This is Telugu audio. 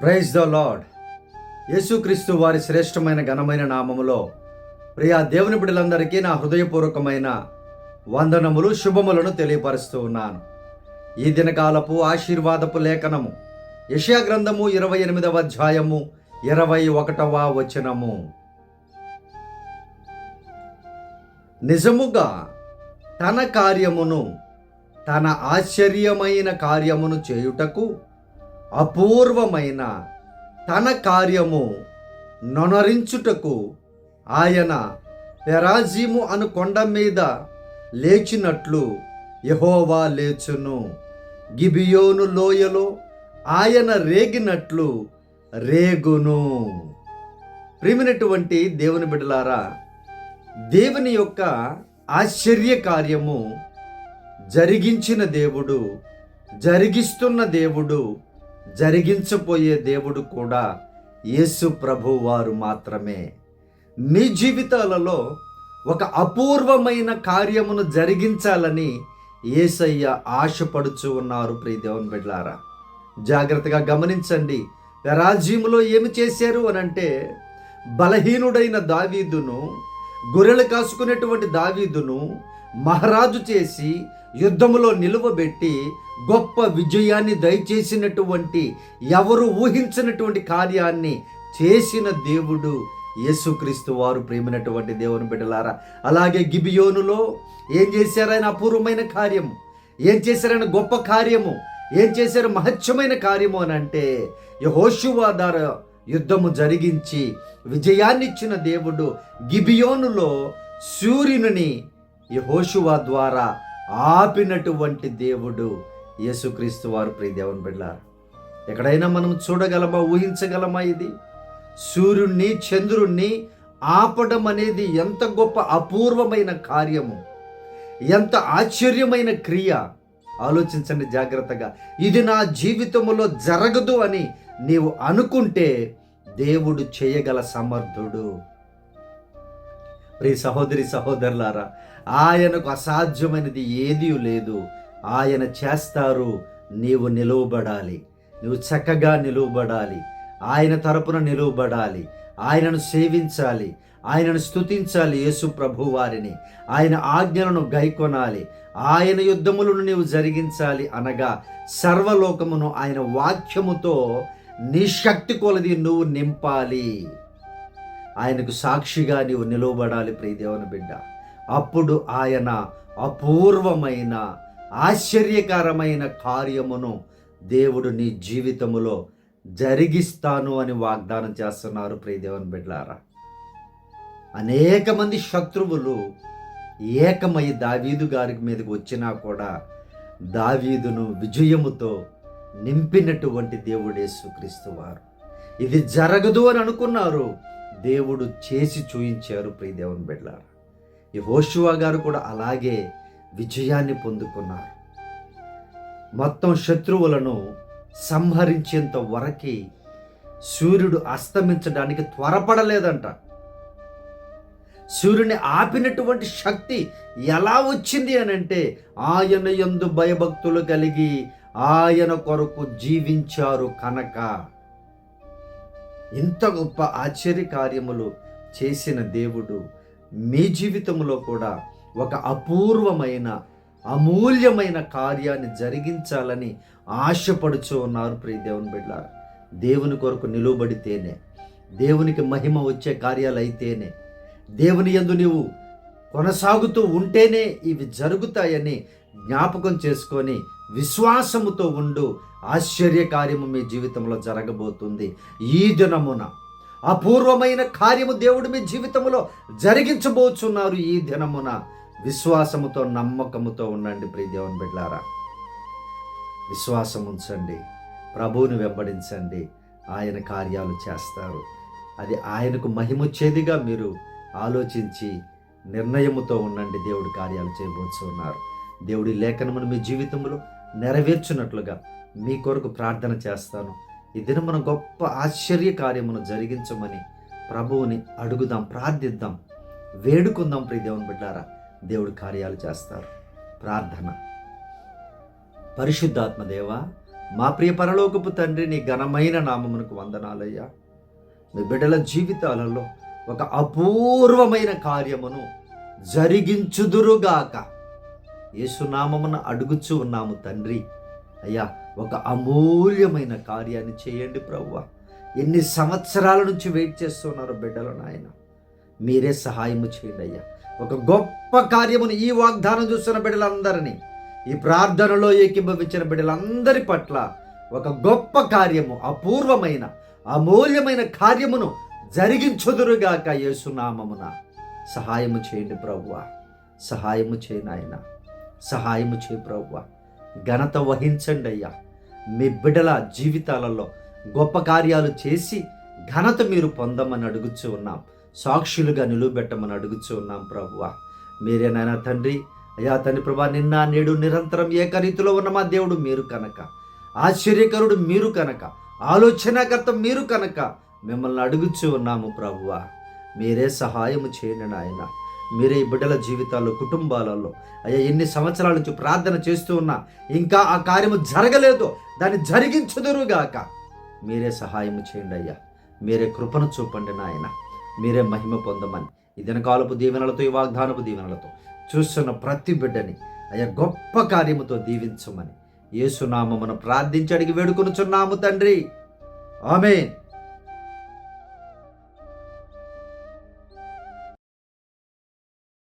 ప్రైజ్ ద లార్డ్ యేసుక్రీస్తు వారి శ్రేష్టమైన ఘనమైన నామములో ప్రియా దేవుని బిడ్డలందరికీ నా హృదయపూర్వకమైన వందనములు శుభములను తెలియపరుస్తూ ఉన్నాను. ఈ దినకాలపు ఆశీర్వాదపు లేఖనము యశా గ్రంథము ఇరవై ఎనిమిదవ అధ్యాయము ఇరవై ఒకటవ వచనము. నిజముగా తన కార్యమును తన ఆశ్చర్యమైన కార్యమును చేయుటకు అపూర్వమైన తన కార్యము నొనరించుటకు ఆయన పెరాజీము అను కొండ మీద లేచినట్లు యహోవా లేచును. గిబియోను లోయలో ఆయన రేగినట్లు రేగును. ప్రేమినటువంటి దేవుని బిడ్డలారా దేవుని యొక్క ఆశ్చర్య కార్యము జరిగించిన దేవుడు జరిగిస్తున్న దేవుడు జరిగించబోయే దేవుడు కూడా యేసు ప్రభు వారు మాత్రమే. మీ జీవితాలలో ఒక అపూర్వమైన కార్యమును జరిగించాలని ఏసయ్య ఆశపడుచు ఉన్నారు ప్రియదేవన్ బిడ్లారా జాగ్రత్తగా గమనించండి రాజ్యంలో ఏమి చేశారు అని అంటే బలహీనుడైన దావీదును గొర్రెలు కాసుకునేటువంటి దావీదును మహారాజు చేసి యుద్ధములో నిలువబెట్టి గొప్ప విజయాన్ని దయచేసినటువంటి ఎవరు ఊహించినటువంటి కార్యాన్ని చేసిన దేవుడు యేసుక్రీస్తు వారు ప్రేమినటువంటి దేవుని బిడ్డలారా. అలాగే గిబియోనులో ఏం చేశారైన అపూర్వమైన కార్యము? ఏం చేశారైన గొప్ప కార్యము? ఏం చేశారు మహత్యమైన కార్యము అని అంటే యహోషువా ద్వారా యుద్ధము జరిగించి విజయాన్నిచ్చిన దేవుడు గిబియోనులో సూర్యుని యహోషువా ద్వారా ఆపినటువంటి దేవుడు యేసుక్రీస్తు వారు. ప్రియ దేవుని బిడ్డారు ఎక్కడైనా మనం చూడగలమా ఊహించగలమా ఇది? సూర్యుణ్ణి చంద్రుణ్ణి ఆపడం అనేది ఎంత గొప్ప అపూర్వమైన కార్యము ఎంత ఆశ్చర్యమైన క్రియ? ఆలోచించండి జాగ్రత్తగా. ఇది నా జీవితంలో జరగదు అని నీవు అనుకుంటే దేవుడు చేయగల సమర్థుడు. ప్రియ సహోదరి సహోదరులారా ఆయనకు అసాధ్యమైనది ఏదీ లేదు. ఆయన చేస్తారు నీవు నిలువబడాలి. నువ్వు చక్కగా నిలువబడాలి. ఆయన తరపున నిలువబడాలి. ఆయనను సేవించాలి. ఆయనను స్తుతించాలి యేసు ప్రభు వారిని. ఆయన ఆజ్ఞలను గైకొనాలి. ఆయన యుద్ధములను నీవు జరిగించాలి అనగా సర్వలోకమును ఆయన వాక్యముతో నిశక్తి కొలది నువ్వు నింపాలి. ఆయనకు సాక్షిగా నీవు నిలువబడాలి ప్రియదేవన బిడ్డ. అప్పుడు ఆయన అపూర్వమైన ఆశ్చర్యకరమైన కార్యమును దేవుడు నీ జీవితములో జరిగిస్తాను అని వాగ్దానం చేస్తున్నారు ప్రియదేవన్ బిడ్లారా అనేక మంది శత్రువులు ఏకమై దావీదు గారి మీదకి వచ్చినా కూడా దావీదును విజయముతో నింపినటువంటి దేవుడేసు క్రీస్తు వారు. ఇది జరగదు అని అనుకున్నారు. దేవుడు చేసి చూయించారు ప్రియదేవన్ బిడ్లారా. ఈ హోషువా గారు కూడా అలాగే విజయాన్ని పొందుకున్నారు. మొత్తం శత్రువులను సంహరించేంత వరకు సూర్యుడు అస్తమించడానికి త్వరపడలేదంట. సూర్యుని ఆపినటువంటి శక్తి ఎలా వచ్చింది అని అంటే ఆయన ఎందు భయభక్తులు కలిగి ఆయన కొరకు జీవించారు కనుక. ఇంత గొప్ప ఆశ్చర్య కార్యములు చేసిన దేవుడు మీ జీవితంలో కూడా ఒక అపూర్వమైన అమూల్యమైన కార్యాన్ని జరిగించాలని ఆశపడుచు ఉన్నారు ప్రియ దేవుని బిడ్డ దేవుని కొరకు నిలువబడితేనే దేవునికి మహిమ వచ్చే కార్యాలు అయితేనే దేవుని యందు నీవు కొనసాగుతూ ఉంటేనే ఇవి జరుగుతాయని జ్ఞాపకం చేసుకొని విశ్వాసముతో ఉండు ఆశ్చర్య కార్యము మీ జీవితంలో జరగబోతుంది. ఈ దినమున అపూర్వమైన కార్యము దేవుడు మీ జీవితంలో జరిగించబోచున్నారు. ఈ దినమున విశ్వాసముతో నమ్మకముతో ఉండండి ప్రియ దేవుని బిడ్డారా. విశ్వాసం ఉంచండి. ప్రభువుని వెంబడించండి. ఆయన కార్యాలు చేస్తారు. అది ఆయనకు మహిమొచ్చేదిగా మీరు ఆలోచించి నిర్ణయముతో ఉండండి. దేవుడి కార్యాలు చేయబోతున్నారు దేవుడి లేఖనమును మీ జీవితంలో నెరవేర్చున్నట్లుగా మీ కొరకు ప్రార్థన చేస్తాను. ఈ దినం గొప్ప ఆశ్చర్య కార్యమును జరిగించమని ప్రభువుని అడుగుదాం ప్రార్థిద్దాం వేడుకుందాం ప్రియ దేవుని బిడ్డారా. దేవుడు కార్యాలు చేస్తారు. ప్రార్థన. పరిశుద్ధాత్మ దేవ మా ప్రియ పరలోకపు తండ్రి నీ ఘనమైన నామమునకు వందనాలయ్యా. మీ బిడ్డల జీవితాలలో ఒక అపూర్వమైన కార్యమును జరిగించుదురుగాక. యేసునామమున అడుగుచూ ఉన్నాము తండ్రి. అయ్యా ఒక అమూల్యమైన కార్యాన్ని చేయండి ప్రవ్వ. ఎన్ని సంవత్సరాల నుంచి వెయిట్ చేస్తున్నారు బిడ్డలు నాయన? మీరే సహాయము చేయండి అయ్యా. ఒక గొప్ప కార్యమును ఈ వాగ్దానం చూస్తున్న బిడ్డలందరినీ ఈ ప్రార్థనలో ఏకీభవించిన బిడ్డలందరి పట్ల ఒక గొప్ప కార్యము అపూర్వమైన అమూల్యమైన కార్యమును జరిగించుదురుగాక యేసునామమున. సహాయము చేయండి ప్రవ్వ. సహాయము చేయండి ఆయన సహాయము చేయి ప్రభువ. ఘనత వహించండి అయ్యా. మీ బిడ్డల జీవితాలలో గొప్ప కార్యాలు చేసి ఘనత మీరు పొందమని అడుగుచూ ఉన్నాం. సాక్షులుగా నిలువబెట్టమని అడుగుచూ ఉన్నాం ప్రభువ. మీరే నాయన తండ్రి. అయ్యా తండ్రి ప్రభా నిన్న నేడు నిరంతరం ఏకరీతిలో ఉన్న మా దేవుడు మీరు కనుక. ఆశ్చర్యకరుడు మీరు కనుక. ఆలోచనాకర్త మీరు కనుక. మిమ్మల్ని అడుగుచూ ఉన్నాము ప్రభువ. మీరే సహాయము చేయండి నాయన. మీరే ఈ బిడ్డల జీవితాల్లో కుటుంబాలలో అయ్యా ఎన్ని సంవత్సరాల నుంచి ప్రార్థన చేస్తూ ఉన్నా ఇంకా ఆ కార్యము జరగలేదు. దాన్ని జరిగించుదురుగాక. మీరే సహాయం చేయండి అయ్యా. మీరే కృపను చూపండి నాయన. మీరే మహిమ పొందమని. ఈ దినకాలపు దీవెనలతో ఈ వాగ్దానపు దీవెనలతో చూస్తున్న ప్రతి బిడ్డని అయ్యా గొప్ప కార్యముతో దీవించమని. యేసునామమును ప్రార్థించి అడిగి వేడుకొనుచున్నాము తండ్రి. ఆమెన్.